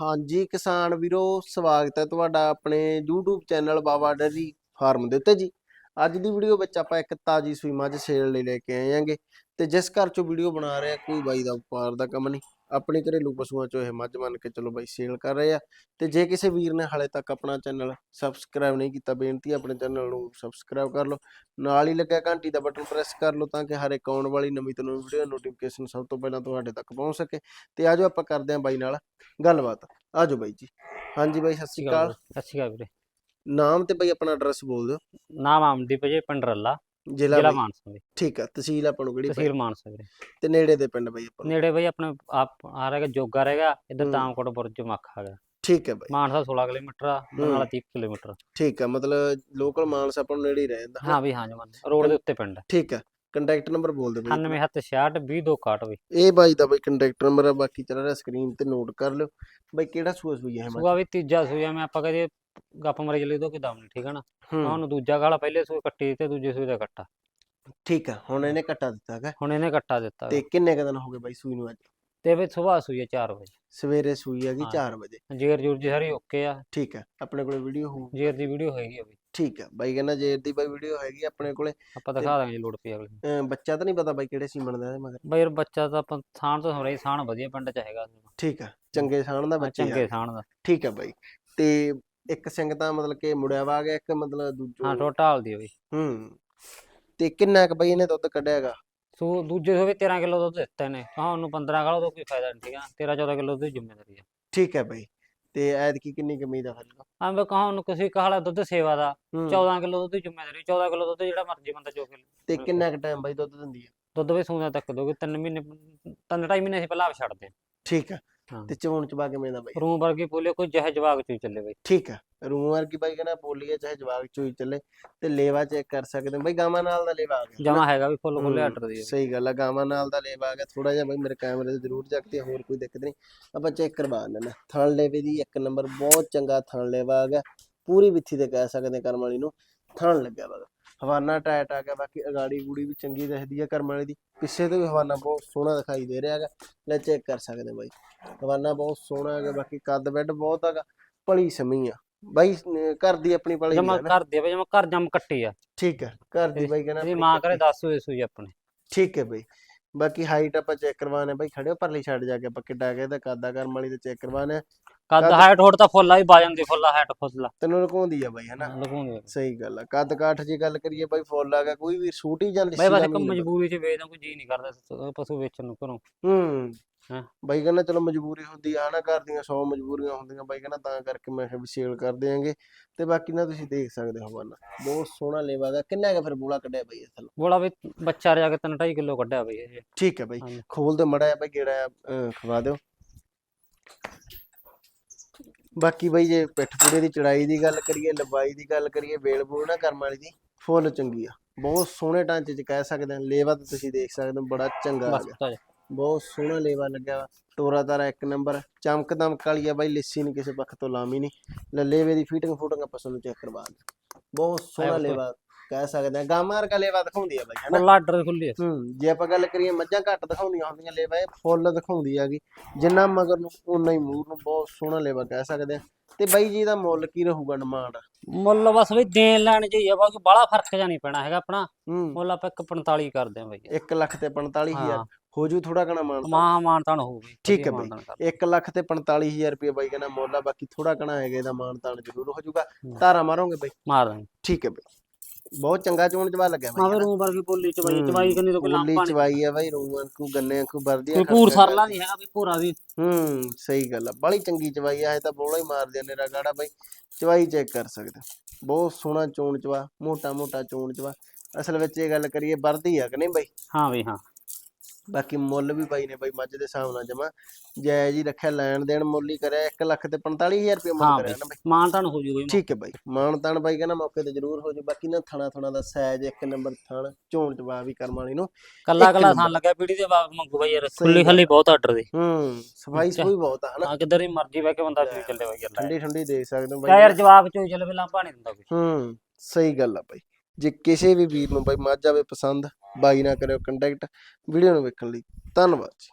ਹਾਂਜੀ, ਕਿਸਾਨ ਵੀਰੋ, ਸਵਾਗਤ ਹੈ ਤੁਹਾਡਾ ਆਪਣੇ YouTube channel Baba dairy farm ਦੇ ਉੱਤੇ ਜੀ। ਅੱਜ ਦੀ ਵੀਡੀਓ ਵਿੱਚ ਆਪਾਂ ਇੱਕ ਤਾਜੀ ਸੂਈ ਮੱਝ ਸੇਲ ਲਈ ਲੈ ਕੇ ਆਏ ਆਂਗੇ ਤੇ ਜਿਸ ਘਰ ਚੋਂ ਵੀਡੀਓ ਬਣਾ ਰਹੇ ਕੋਈ ਬਾਈ ਦਾ ਵਪਾਰ ਦਾ ਕੰਮ ਨਹੀਂ। ਆਪਣੇ ਘਰੇਲੂ ਪਸ਼ੂਆਂ ਚੋਂ ਇਹ ਮੱਝ ਮੰਨ ਕੇ ਚਲੋ ਬਾਈ ਸੇਲ ਕਰ ਰਹੇ ਆ। ਤੇ ਜੇ ਕਿਸੇ ਵੀਰ ਨੇ ਹਾਲੇ ਤੱਕ ਆਪਣਾ ਚੈਨਲ ਸਬਸਕ੍ਰਾਈਬ ਨਹੀਂ ਕੀਤਾ ਬੇਨਤੀ ਆਪਣੇ ਚੈਨਲ ਨੂੰ ਸਬਸਕ੍ਰਾਈਬ ਕਰ ਲਓ। ਨਾਲ ਹੀ ਲੱਗਿਆ ਘੰਟੀ ਦਾ ਬਟਨ ਪ੍ਰੈਸ ਕਰ ਲਓ ਤਾਂ ਕਿ ਹਰ ਇੱਕ ਆਉਣ ਵਾਲੀ ਨਵੀਂ ਤੋਂ ਨਵੀਂ ਵੀਡੀਓ ਨੋਟੀਫਿਕੇਸ਼ਨ ਸਭ ਤੋਂ ਪਹਿਲਾਂ ਤੁਹਾਡੇ ਤੱਕ ਪਹੁੰਚ ਸਕੇ। ਤੇ ਆਜੋ ਆਪਾਂ ਕਰਦੇ ਹਾਂ ਬਾਈ ਨਾਲ ਗੱਲਬਾਤ। ਆਜੋ ਬਾਈ ਜੀ। ਹਾਂਜੀ ਬਾਈ ਸਤਿ ਸ਼੍ਰੀ ਅਕਾਲ ਸਤਿ ਸ਼੍ਰੀ ਅਕਾਲ ਵੀਰੇ। ਨਾਮ ਤੇ ਬਾਈ ਆਪਣਾ ਐਡਰੈਸ ਬੋਲ ਦਿਓ। ਨਾਮ ਆਮਦੀਪ ਜੀ ਪਿੰਡ ਰੱਲਾ। ਜ਼ਿਲ੍ਹਾ ਜ਼ਿਲ੍ਹਾ ਮਾਨਸਾ ਵੀਰੇ ਠੀਕ ਆ ਤਹਿਸੀਲ ਆਪਾਂ ਨੂੰ ਕਿਹੜੀ? ਤਹਿਸੀਲ ਮਾਨਸਾ ਵੀਰੇ। ਤੇ ਨੇੜੇ ਦੇ ਪਿੰਡ ਬਾਈ ਆਪਾਂ ਨੂੰ। ਨੇੜੇ ਬਈ ਆਪਣੇ ਆਪ ਆ ਰਿਹਾ ਜੋਗਾ ਰਹੇਗਾ ਇੱਧਰ ਹੂੰ। ਤਾਮਕੋਟ ਬੁਰਜ ਮੱਖਾ ਹੈਗਾ ਠੀਕ ਹੈ ਬਾਈ। ਮਾਨਸਾ 16 ਕਿਲੋਮੀਟਰ ਆ ਹੂੰ। ਬਰਨਾਲਾ 30 ਕਿਲੋਮੀਟਰ। ਠੀਕ ਆ ਮਤਲਬ ਲੋਕਲ ਮਾਨਸ ਆਪਾਂ ਨੂੰ ਨੇੜੇ ਹੀ ਰਹਿ ਜਾਂਦਾ। ਹਾਂ ਵੀ ਹਾਂ ਜਮਨ ਰੋਡ ਦੇ ਉੱਤੇ ਪਿੰਡ ਠੀਕ ਆ ਕੰਟੈਕਟ ਨੰਬਰ ਬੋਲ ਦਿਓ ਬਾਈ 9766 20261 ਬਈ। ਇਹ ਬਾਈ ਦਾ ਬਾਈ ਕੰਟੈਕਟ ਨੰਬਰ ਆ ਬਾਕੀ ਚੱਲ ਰਿਹਾ ਸਕਰੀਨ ਤੇ ਨੋਟ ਕਰ ਲਿਓ। ਬਾਈ ਕਿਹੜਾ ਸੂਆ ਸੂਈ ਹੈ ਸੂਆ ਵੀ ਤੀਜਾ ਸੂਆ ਮੈਂ ਆਪਾਂ ਕਹਦੇ ਗੱਪ ਮਰੇ ਚਲੇ ਦੋ ਕਿ ਦਮ ਨਹੀਂ ਠੀਕ ਹੈ। ਨਾ ਹੁਣ ਦੂਜਾ ਗਾਲਾ ਪਹਿਲੇ ਸੂਏ ਕੱਟੀ ਤੇ ਦੂਜੇ ਸੂਏ ਦਾ ਕੱਟਾ। ਠੀਕ ਆ ਹੁਣ ਇਹਨੇ ਕੱਟਾ ਦਿੱਤਾ ਹੈਗਾ। ਹੁਣ ਇਹਨੇ ਕੱਟਾ ਦਿੱਤਾ ਤੇ ਕਿੰਨੇ ਕੁ ਦਿਨ ਹੋ ਗਏ ਬਾਈ ਸੂਈ ਨੂੰ ਅੱਜ? ਤੇ ਬਈ ਸਵੇਰ ਸੂਈ ਆ 4 ਵਜੇ। ਸਵੇਰੇ ਸੂਈ ਹੈਗੀ ਹਾਂ। 4 ਵਜੇ। ਜੇਰ ਜੂਰ ਜੀ ਸਾਰੀ ਓਕੇ ਆ। ਠੀਕ ਆ ਆਪਣੇ ਕੋਲੇ ਵੀਡੀਓ ਹੋ ਜੇਰ ਦੀ ਵੀਡੀਓ ਹੈਗੀ ਆ ਬਈ। ਠੀਕ ਆ ਬਾਈ ਕਹਿੰਦਾ ਜੇ ਦੀ ਬਾਈ ਵੀਡੀਓ ਹੈਗੀ ਆਪਣੇ ਕੋਲੇ। ਆਪਾਂ ਦਿਖਾ ਦਾਂਗੇ ਜੀ ਲੋੜ ਪਈ ਅਗਲੀ ਨੂੰ। ਅਮ ਬੱਚਾ ਤਾਂ ਨਹੀਂ ਪਤਾ ਬਾਈ ਕਿਹੜੇ ਸੀਮਨ ਦਾ ਇਹਦੇ ਮਗਰ। ਬਈ ਯਾਰ ਬੱਚਾ ਤਾਂ ਆਪਾਂ ਥਾਣ ਤੋਂ ਸਵਰਾਈ ਥਾਣ ਵਧੀਆ ਪਿੰਡ ਚ ਹੈਗਾ ਠੀਕ ਆ ਚੰਗੇ ਸਾਣ ਦਾ ਹਾਂ, ਬੱਚਾ ਚੰਗੇ ਥਾਣ ਦਾ। ਠੀਕ ਆ ਬਾਈ ਤੇ ਇੱਕ ਸਿੰਘ ਤਾਂ ਮਤਲਬ ਕਿ ਮੁੜਿਆ ਵਾ ਗਿਆ ਇੱਕ ਮਤਲਬ ਦੂਜੋ ਹਾਂ ਟੋਟਲ ਦੀ ਬਈ। ਹੂੰ ਤੇ ਕਿੰਨਾ ਕੁ ਬਾਈ ਇਹਨੇ ਦੁੱਧ ਕੱਢਿਆ ਹੈਗਾ? ਸੋ ਦੂਜੇ ਸੋ ਵੀ 13 ਕਿਲੋ ਦੁੱਧ ਦਿੱਤੇ ਨੇ ਹਾਂ ਉਹਨੂੰ 15 ਕਿਲੋ ਤੋਂ ਕੋਈ ਫਾਇਦਾ ਨਹੀਂ ਠੀਕ ਆ? 13 14 ਕਿਲੋ ਦੀ ਜ਼ਿੰਮੇਵਾਰੀ ਆ। ਠੀਕ ਹੈ ਬਾਈ। ਤੇ ਐਤਕੀ ਕਿੰਨੀ ਕਮੀ ਦਾ ਫਿਰ ਹਾਂ ਬਈ ਕਹਾਂ ਉਹਨੂੰ ਕਿਸੇ ਕਹਾਲਾ ਦੁੱਧ ਸੇਵਾ ਦਾ। ਹੂੰ। 14 ਕਿਲੋ ਦੁੱਧ ਦੀ ਜ਼ਿੰਮੇਵਾਰੀ 14 ਕਿਲੋ ਦੁੱਧ ਜਿਹੜਾ ਮਰਜ਼ੀ ਬੰਦਾ ਚੋਕੇ ਤੇ ਕਿੰਨਾ ਕੁ ਟਾਈਮ ਬਾਈ ਦੁੱਧ ਦਿੰਦੀ ਹੈ ਦੁੱਧ ਵੀ ਸੂੰਦਾ ਤੱਕ ਦੋਗੇ 3 ਮਹੀਨੇ ਤਿੰਨ ਢਾਈ ਮਹੀਨੇ ਅਸੀਂ ਪਹਿਲਾਂ ਆਪ ਛੱਡਦੇ। ਠੀਕ ਆ। ਹਾਂ। ਤੇ ਚੋਣ ਚ ਬਾਗੇ ਮੇਂ ਦਾ ਬਾਈ। ਰੂਮ ਵਰਗੀ ਬੋਲੇ ਕੋਈ ਜਹ ਜਵਾਗ ਚੋਈ ਚੱਲੇ ਬਈ। ਠੀਕ ਆ ਰੂਮ ਵਰਗੀ ਬਾਈ ਕਹਿੰਦਾ ਬੋਲੀਏ ਚਾਹੇ ਜਵਾਗ ਚੋਈ ਚੱਲੇ। ਤੇ ਲੇਵਾ ਚੈੱਕ ਕਰ ਸਕਦੇ ਹੋ। ਬਾਈ ਗਾਵਾਂ ਨਾਲ ਦਾ ਲੇਵਾ ਆ ਗਿਆ। ਜਮਾ ਹੈਗਾ ਵੀ ਫੁੱਲ ਖੁੱਲੇ ਹੂੰ, ਆਰਡਰ ਦੀ। ਸਹੀ ਗੱਲ ਆ ਗਾਵਾਂ ਨਾਲ ਦਾ ਲੇਵਾ ਆ ਗਿਆ। ਥੋੜਾ ਜਿਹਾ ਬਾਈ ਮੇਰੇ ਕੈਮਰੇ ਤੇ ਜ਼ਰੂਰ ਚੱਕਦੇ ਹੋਰ ਕੋਈ ਦਿੱਕਤ ਨਹੀਂ। ਆਪਾਂ ਚੈੱਕ ਕਰਵਾ ਲੈਣਾ ਥਣ ਲੇਵੇ ਦੀ ਇੱਕ ਨੰਬਰ ਬਹੁਤ ਚੰਗਾ ਥਣ ਲੇਵਾ ਆ ਗਿਆ। ਪੂਰੀ ਵਿੱਥੀ ਤੇ ਕਹਿ ਸਕਦੇ ਕਰਮ ਵਾਲੀ ਨੂੰ। ਥਣ ਲੱਗਿਆ ਵਾ। ਹਵਾਨਾ ਟਾਇਟ ਆ ਗਿਆ ਬਾਕੀ ਅਗਾੜੀ ਗੂੜੀ ਵੀ ਚੰਗੀ ਦਿਖਦੀ ਆ ਕਰਮ ਵਾਲੀ ਦੀ। ਪਿੱਛੇ ਤੋਂ ਵੀ ਹਵਾਨਾ ਬਹੁਤ ਸੋਹਣਾ ਦਿਖਾਈ ਦੇ ਰਿਹਾ ਹੈਗਾ। ਲੈ ਚੈੱਕ ਕਰ ਸਕਦੇ ਬਾਈ। ਹਵਾਨਾ ਬਹੁਤ ਸੋਹਣਾ ਹੈਗਾ ਬਾਕੀ ਕੱਦ ਬੈੱਡ ਬਹੁਤ ਹੈਗਾ ਭਲੀ ਸਮੀ ਆ। ਬਾਈ ਘਰ ਦੀ ਆਪਣੀ ਭਲੀ ਜਮਾ ਘਰ ਦੇ ਬਈ ਜਮਾ ਘਰ ਜਮ ਕੱਟੀ ਆ। ਠੀਕ ਹੈ ਘਰ ਦੀ ਬਾਈ ਕਹਿੰਦਾ ਆਪਣੀ ਮਾਂ। ਕਰੇ 10 ਹੋਏ ਸੂਈ ਆਪਣੇ। ਠੀਕ ਹੈ ਬਈ। ਬਾਕੀ ਹਾਈਟ ਆਪਾਂ ਚੈੱਕ ਕਰਵਾਣੇ ਬਈ। ਖੜਿਓ ਪਰਲੀ ਛੱਡ ਜਾ ਕੇ ਆਪਾਂ ਕਿੱਡਾ ਕੇ ਇਹਦਾ ਕਾਦਾ ਕਰਮ ਵਾਲੀ ਤੇ ਚੈੱਕ ਕਰਵਾਣੇ ਕੱਦ ਹਾਈਟ ਹੋੜ ਤਾਂ ਫੁੱਲ ਆ ਵੀ ਬਾਜਨ ਦੀ ਫੁੱਲ ਹਾਈਟ ਫੁੱਲ ਤੈਨੂੰ ਲੁਕਾਉਂਦੀ ਆ ਬਈ ਹਨਾ? ਲਗੂਗੇ ਸਹੀ ਗੱਲ ਆ। ਕੱਦ ਕਾਠ ਦੀ ਗੱਲ ਕਰੀਏ ਬਈ ਫੁੱਲ ਆ ਗਿਆ ਕੋਈ ਵੀ ਸੂਟ ਹੀ ਜਾਂ ਲਿੱਸੀ ਬਸ ਇੱਕ। ਮਜਬੂਰੀ ਚ ਵੇਚਦਾ ਕੋਈ ਜੀ ਨਹੀਂ ਕਰਦਾ ਸ- ਪਸ਼ੂ ਵੇਚਣ ਨੂੰ ਘਰੋਂ। ਹੂੰ। ਹਾਂ। ਬਾਈ ਕਹਿੰਦਾ ਚਲੋ ਮਜਬੂਰੀ ਹੁੰਦੀ ਆ ਨਾ ਘਰ ਦੀਆਂ 100 ਮਜਬੂਰੀਆਂ ਹੁੰਦੀਆਂ ਬਾਈ ਕਹਿੰਦਾ ਤਾਂ ਕਰਕੇ ਮੈਂ ਕਿਹਾ ਵੀ ਸੇਲ ਕਰ ਦਿਆਂਗੇ। ਤੇ ਬਾਕੀ ਨਾ ਤੁਸੀਂ ਦੇਖ ਸਕਦੇ ਹੋ ਬੰਨਾ ਬਹੁਤ ਸੋਹਣਾ ਲੇਵਾ ਦਾ ਕਿੰਨਾ ਕੁ ਫਿਰ ਬੋਲਾ ਕੱਢਿਆ ਬਈ ਇਸ ਥੱਲੋਂ? ਬੋਲਾ ਵੀ ਬੱਚਾ ਰਿਆ ਕੇ 3.5 ਕਿਲੋ ਕੱਢਿਆ ਬਈ ਇਹ। ਠੀਕ ਹੈ ਬਈ। ਹਾਂਜੀ। ਖੋਲ ਦੇ ਮੜਾ ਬਈ ਗੇੜਾ ਅਹ, ਖਵਾ ਦਿਓ। ਬਾਕੀ ਬਈ ਜੇ ਪਿੱਠ ਪੂੜੇ ਦੀ ਚੜਾਈ ਦੀ ਗੱਲ ਕਰੀਏ ਲੰਬਾਈ ਦੀ ਗੱਲ ਕਰੀਏ ਵੇਲ ਬੂਲ ਨਾ ਕਰਮ ਵਾਲੀ ਦੀ ਫੁੱਲ ਚੰਗੀ ਆ। ਬਹੁਤ ਸੋਹਣੇ ਢਾਂਚੇ ਚ ਕਹਿ ਸਕਦੇ ਹਾਂ ਲੇਵਾ ਤਾਂ ਤੁਸੀਂ ਦੇਖ ਸਕਦੇ ਹੋ ਬੜਾ ਚੰਗਾ ਆ। ਬਹੁਤ ਸੋਹਣਾ ਲੇਵਾ ਲੱਗਿਆ ਵਾ ਤੋਰਾ ਤਾਰਾ ਇੱਕ ਨੰਬਰ ਚਮਕ ਦਮਕ ਵਾਲੀ ਆ ਬਾਈ ਲਿੱਸੀ ਨਹੀਂ ਕਿਸੇ ਪੱਖ ਤੋਂ ਲਾਮੀ ਨਹੀਂ ਲੱਲੇਵੇ ਦੀ ਫੀਟਿੰਗ ਫੂਟਿੰਗ ਆਪਾਂ ਤੁਹਾਨੂੰ ਚੈੱਕ ਕਰਵਾ ਦਿੰਦੇ ਬਹੁਤ ਸੋਹਣਾ। ਲੇਵਾ। ਕਹਿ ਸਕਦੇ ਹਾਂ। ਗਾਮਾ ਵਰਗਾ ਲੇਵਾ ਦਿਖਾਉਂਦੀ ਆ ਬਾਈ ਹਨਾ ਫੁੱਲ ਆਰਡਰ ਖੁੱਲੀ ਆ। ਹੂੰ ਜੇ ਆਪਾਂ ਗੱਲ ਕਰੀਏ ਮੱਝਾਂ ਘੱਟ ਦਿਖਾਉਂਦੀਆਂ ਹੁੰਦੀਆਂ ਲੇਵਾ ਇਹ ਫੁੱਲ ਦਿਖਾਉਂਦੀ ਹੈਗੀ ਜਿੰਨਾ ਮਗਰ ਨੂੰ ਉਨਾ ਹੀ ਮੂਰ ਨੂੰ ਬਹੁਤ ਸੋਹਣਾ ਲੇਵਾ ਕਹਿ ਸਕਦੇ ਆ ਤੇ ਬਾਈ ਜੀ ਦਾ ਮੁੱਲ ਕੀ ਰਹੂਗਾ ਡਿਮਾਂਡ ਮੁੱਲ ਬਸ ਵੀ ਦੇਣ ਲੈਣ ਚ ਹੀ ਆ ਬਾਕੀ ਬੜਾ ਫ਼ਰਕ ਜਾਂ ਨਹੀਂ ਪੈਣਾ ਹੈਗਾ ਆਪਣਾ। ਹੂੰ। ਮੁੱਲ ਆਪਾਂ 145 ਕਰਦੇ ਆ ਬਈ। 1 ਲੱਖ ਤੇ 45000 ਹਾਂ ਹੋ। ਜੂ ਥੋੜਾ ਘਣਾ ਮਾਨ ਮਾਂ ਮਾਨਤਾਨ ਹੋਊ ਬਈ। ਠੀਕ ਹੈ ਵਧੀਆ ਬਈ। ਮਾਨਤਾਨ ਕਰ। 1 ਲੱਖ ਤੇ 45000 ਰੁਪਏ ਬਾਈ ਕਹਿੰਦਾ ਮੁੱਲ ਆ ਬਾਕੀ ਥੋੜਾ ਘਣਾ ਹੈਗਾ ਇਹਦਾ ਮਾਨ ਤਾਨ ਜ਼ਰੂਰ ਹੋ ਜਾਊਗਾ ਹੂੰ। ਧਾਰਾ ਮਾਰੋਗੇ ਬਾਈ? ਮਾਰ ਦਾਂਗੇ। ਠੀਕ ਹੈ ਬਾਈ। ਬਹੁਤ ਚੰਗਾ ਚੋਣ ਜਵਾ ਲੱਗਿਆ ਬਾਈ ਵੀ ਰੂਮ ਵਰਗੀ ਬੋਲੀ ਚ ਬਈ ਹੂੰ, ਚਵਾਈ ਕਰਨੀ ਤੋਂ ਕੋਈ ਬੋਲੀ ਚਵਾਈ ਆ ਬਾਈ ਰੂਮ ਅੰਕੂ ਗੰਨੇ ਅੰਕੂ ਵਰਦੀ ਕੋਈ ਪੂਰ ਸਰਲਾ ਨਹੀਂ ਹੈਗਾ ਵੀ ਪੂਰਾ ਵੀ। ਹੂੰ ਸਹੀ ਗੱਲ ਆ ਬੜੀ ਚੰਗੀ ਚਵਾਈ ਆ ਇਹ ਤਾਂ ਬੋਲਾ ਹੀ ਮਾਰਦੇ ਆ ਨੇਰਾ ਗਾੜਾ ਬਾਈ। ਚਵਾਈ ਚੈੱਕ ਕਰ ਸਕਦੇ। ਬਹੁਤ ਸੋਹਣਾ ਚੋਣ ਚਵਾ ਮੋਟਾ ਮੋਟਾ ਚੋਣ ਚਵਾ। ਅਸਲ ਵਿੱਚ ਇਹ ਗੱਲ ਕਰੀਏ ਵਰਦੀ ਆ ਕਿ ਨਹੀਂ ਬਾਈ? ਹਾਂ ਬਈ ਹਾਂ। ਬਾਕੀ ਮੁੱਲ ਵੀ ਬਾਈ ਨੇ ਬਾਈ ਮੱਝ ਦੇ ਹਿਸਾਬ ਨਾਲ ਜਮਾ ਜਾਇਜ਼ ਹੀ ਰੱਖਿਆ ਲੈਣ ਦੇਣ ਮੁੱਲ ਹੀ ਕਰਿਆ 1 ਲੱਖ ਤੇ 45000 ਰੁਪਏ ਮੁੱਲ ਹਾਂ ਕਰਿਆ ਨਾ ਬਾਈ। ਮਾਨਤਾਨ ਹੋ ਜੂ ਬਈ ਠੀਕ ਹੈ ਬਾਈ ਮਾਨ ਤਾਨ ਬਾਈ ਕਹਿੰਦਾ ਮੌਕੇ ਤੇ ਜ਼ਰੂਰ ਹੋ ਜੂ ਬਾਕੀ ਨਾ ਥਣਾ ਥਣਾ ਦਾ ਸਾਈਜ਼ ਇੱਕ ਨੰਬਰ ਥਣ ਚੋਣ ਚਵਾ ਵੀ ਕਰਮ ਵਾਲੀ ਨੂੰ ਕੱਲਾ ਕੱਲਾ ਨੰਬਰ। ਥਾਂ ਲੱਗਿਆ ਪੀੜੀ ਦੇ ਬਾਗ ਮੰਗੂ ਬਈ ਯਾਰ ਖੁੱਲੀ। ਖੱਲੀ ਬਹੁਤ ਆਰਡਰ ਦੀ। ਹੂੰ ਸਫ਼ਾਈ। ਸੂਈ ਬਹੁਤ ਆ ਹਨਾ? ਆ ਕਿੱਧਰ ਹੀ ਮਰਜ਼ੀ ਬੈ ਕੇ ਬੰਦਾ ਪੀ ਚੱਲੇ ਬਈ ਯਾਰ ਠੰਡੀ ਠੰਡੀ ਦੇਖ ਸਕਦੇ ਹੋ ਬਾਈ ਯਾਰ ਜਵਾਬ ਚੋਂ ਚੱਲੇ ਲਾਂਪਾ ਨਹੀਂ ਦਿੰਦਾ ਕੋਈ। ਹੂੰ ਸਹੀ ਗੱਲ ਆ ਬਾਈ। ਜੇ ਕਿਸੇ ਵੀ ਵੀਰ ਨੂੰ ਬਾਈ ਮੱਝ ਆਵੇ ਪਸੰਦ ਬਾਈ ਨਾ ਕਰਿਓ ਕੰਟੈਕਟ ਵੀਡੀਓ ਨੂੰ ਵੇਖਣ ਲਈ ਧੰਨਵਾਦ ਜੀ।